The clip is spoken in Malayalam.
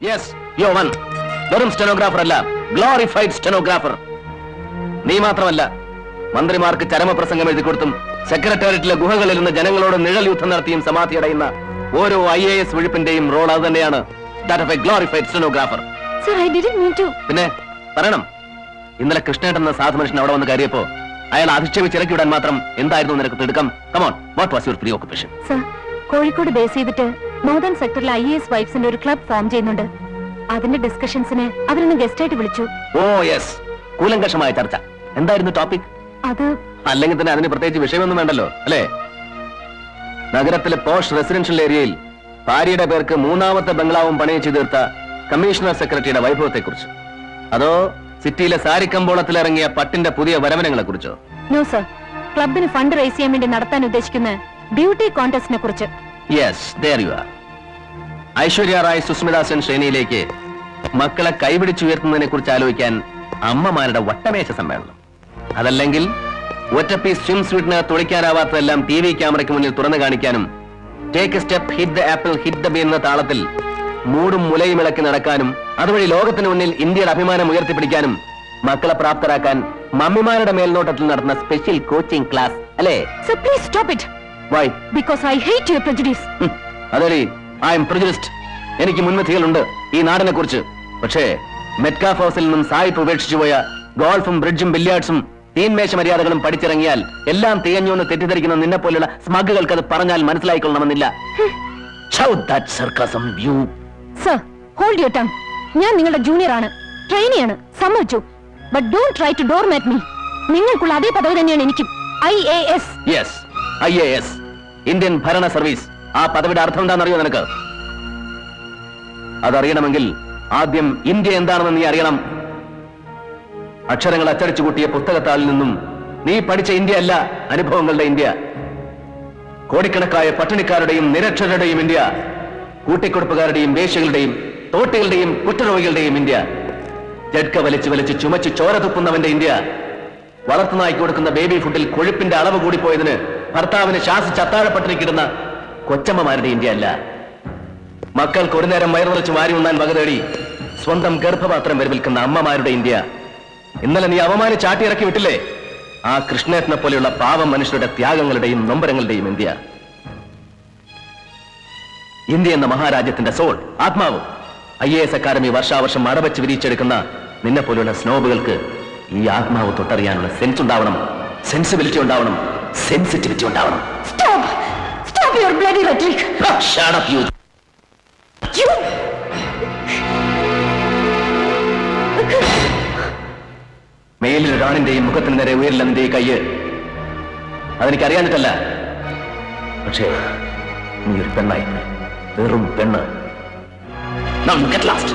യെസ് യോ വൺ വെറും സ്റ്റെനോഗ്രാഫർ അല്ല. ഗ്ലോറിഫൈഡ് സ്റ്റെനോഗ്രാഫർ നീ മാത്രമല്ല. മന്ത്രിമാർക്ക് ചരമപ്രസംഗം എഴുതി കൊടുത്തും സെക്രട്ടേറിയറ്റിലെ ഗുഹകളിൽ നിന്ന് ജനങ്ങളോട് നിഴൽ യുദ്ധം നടത്തിയും സമാധി അടയുന്ന ഓരോ ഐ എ എസ് വിഴുപ്പിന്റെയും റോൾ അത് തന്നെയാണ്. That of a glorified stenographer പിന്നെ പറയണം. ഇന്നലെ കൃഷ്ണേട്ടൻ എന്ന സാധു മനുഷ്യൻ അവിടെ വന്ന് കയറിയപ്പോ അയാൾ അധിക്ഷേപിച്ച് ഇറക്കി വിടാൻ മാത്രം എന്തായിരുന്നു നിനക്ക് തിടുക്കം? Come on what was your preoccupation Kozhikode base ചെയ്തിട്ട് നോർത്തേൺ സെക്ടറിൽ ഐ എസ് വൈഫ്സിന്റെ ഒരു ക്ലബ് ഫോം ചെയ്യുന്നുണ്ട്. അതിന്റെ ഡിസ്കഷൻസിന് അവരൊന്ന് ഗസ്റ്റ് ആയിട്ട് വിളിച്ചു. ഓ യെസ് കൂലങ്കഷമായ ചർച്ച. എന്തായിരുന്നു ടോപ്പിക് അത് അല്ലെങ്കിൽ തന്നെ അതിന് പ്രത്യേകിച്ച് വിഷയമൊന്നും വേണ്ടല്ലോ അല്ലേ? നഗരത്തിലെ പോഷ് റെസിഡൻഷ്യൽ ഏരിയയിൽ ഭാര്യയുടെ പേർക്ക് മൂന്നാമത്തെ ബംഗ്ലാവും പണിയിച്ചു തീർത്ത കമ്മീഷണർ സെക്രട്ടറിയുടെ വൈഭവത്തെ കുറിച്ച് അതോ സിറ്റിയിലെ സാരിക്കമ്പോളത്തിൽ ഇറങ്ങിയ പട്ടിന്റെ പുതിയ വരവനങ്ങളെ കുറിച്ചോ നോ സർ ക്ലബിന് ഫണ്ട് റേസ് ചെയ്യാൻ വേണ്ടി നടത്താൻ ഉദ്ദേശിക്കുന്ന ബ്യൂട്ടി കോൺടെസ്റ്റിനെ കുറിച്ച്. Yes there you are. Aishwarya Rai Sushmita Sen ശ്രേണിയിലേക്ക് മക്കളെ കൈപിടിച്ചുയർത്തുന്നതിനെ കുറിച്ച് ആലോചിക്കാൻ അമ്മമാരുടെ വട്ടമേശ സമ്മേളനം. അതല്ലെങ്കിൽ ഒറ്റ പീസ് സ്വിം സ്വീറ്റിന് തുളിക്കാനാവാത്തതെല്ലാം ടി വി ക്യാമറയ്ക്ക് മുന്നിൽ തുറന്നു കാണിക്കാനും take step hit the apple hit the B എന്ന താളത്തിൽ മൂടും മുലയും ഇളക്കി നടക്കാനും അതുവഴി ലോകത്തിന് മുന്നിൽ ഇന്ത്യയുടെ അഭിമാനം ഉയർത്തിപ്പിടിക്കാനും മക്കളെ പ്രാപ്തരാക്കാൻ മമ്മിമാരുടെ മേൽനോട്ടത്തിൽ നടന്ന സ്പെഷ്യൽ കോച്ചിംഗ് ക്ലാസ് അല്ലേ? So please stop it why because I hate your prejudice. അതെ ഐ എം പ്രജുഡിസ്റ്റ് എനിക്ക് മുൻവിധികളുണ്ട് ഈ നാടിനെ കുറിച്ച് പക്ഷേ മെറ്റ്കാഫ് ഹൗസിൽ നിന്നും സായിപ്പ് ഉപേക്ഷിച്ചു പോയ ഗോൾഫും ബ്രിഡ്ജും ബില്യാർഡ്സും തീൻമേശ മര്യാദകളും പഠിച്ചിറങ്ങിയാൽ എല്ലാം തികഞ്ഞു എന്ന് തെറ്റിദ്ധരിക്കുന്ന നിന്നെ പോലുള്ള സ്മഗുകൾക്ക് അത് പറഞ്ഞാൽ മനസ്സിലായിക്കൊള്ളണമെന്നില്ല ഹോൾഡ് യുവർ ടങ് ഞാൻ നിങ്ങളുടെ ജൂനിയർ ആണ്. ട്രെയിനിയാണ് സമ്മതിച്ചു. But don't try to doormat me നിങ്ങൾക്കുള്ള അതേ പദവി തന്നെയാണ് എനിക്കും. I A S Yes, IAS, Indian ഭരണ സർവീസ്. ആ പദവിയുടെ അർത്ഥം എന്താണെന്നറിയോ നിനക്ക്? അതറിയണമെങ്കിൽ ആദ്യം ഇന്ത്യ എന്താണെന്ന് നീ അറിയണം. അക്ഷരങ്ങൾ അച്ചടിച്ചു കൂട്ടിയ പുസ്തകത്താളിൽ നിന്നും നീ പഠിച്ച ഇന്ത്യ അല്ല അനുഭവങ്ങളുടെ ഇന്ത്യ. കോടിക്കണക്കായ പട്ടിണിക്കാരുടെയും നിരക്ഷരരുടെയും ഇന്ത്യ. കൂട്ടിക്കൊടുപ്പുകാരുടെയും വേശികളുടെയും തോട്ടികളുടെയും കുറ്റരോഗികളുടെയും ഇന്ത്യ. ജഡ്ക വലിച്ചു വലിച്ച് ചുമച്ച് ചോര തുപ്പുന്നവന്റെ ഇന്ത്യ. വളർത്തുനായ്ക്ക് കൊടുക്കുന്ന ബേബി ഫുഡിൽ കൊഴുപ്പിന്റെ അളവ് കൂടിപ്പോയതിന് ഭർത്താവിന് ശാസിച്ച് അത്താഴപ്പെട്ടിരിക്കുന്ന കൊച്ചമ്മമാരുടെ ഇന്ത്യ അല്ല മക്കൾക്ക് ഒരു നേരം വയറുറച്ച് വാരി ഉണ്ണാൻ വക തേടി സ്വന്തം ഗർഭപാത്രം വരെ വിൽക്കുന്ന അമ്മമാരുടെ ഇന്ത്യ. ഇന്നലെ നീ അവമാനം ചാട്ടിയിറക്കി വിട്ടില്ലേ? ആ കൃഷ്ണേട്ടനെ പോലെയുള്ള പാവം മനുഷ്യരുടെ ത്യാഗങ്ങളുടെയും നൊമ്പരങ്ങളുടെയും ഇന്ത്യ. ഇന്ത്യ എന്ന മഹാരാജ്യത്തിന്റെ സോൾ ആത്മാവ്. ഐ എ എസ് അക്കാദമി വർഷാവർഷം മറവച്ച് വിരിച്ചെടുക്കുന്ന നിന്നെ പോലെയുള്ള സ്നോബുകൾക്ക് ഈ ആത്മാവ് തൊട്ടറിയാനുള്ള സെൻസ് ഉണ്ടാവണം. സെൻസിബിലിറ്റി ഉണ്ടാവണം. സെൻസിറ്റിവിറ്റി ഉണ്ടാവണം. Stop stop your bloody rhetoric shut up you you മേലിൽ റാണിന്റെയും മുഖത്തിന് നേരെ ഉയരില്ല നിന്റെ ഈ കയ്യ്. അറിയാഞ്ഞിട്ടല്ല പക്ഷേ നീ ഒരു പെണ്ണായി. വെറും പെണ്ണ്. Now look last.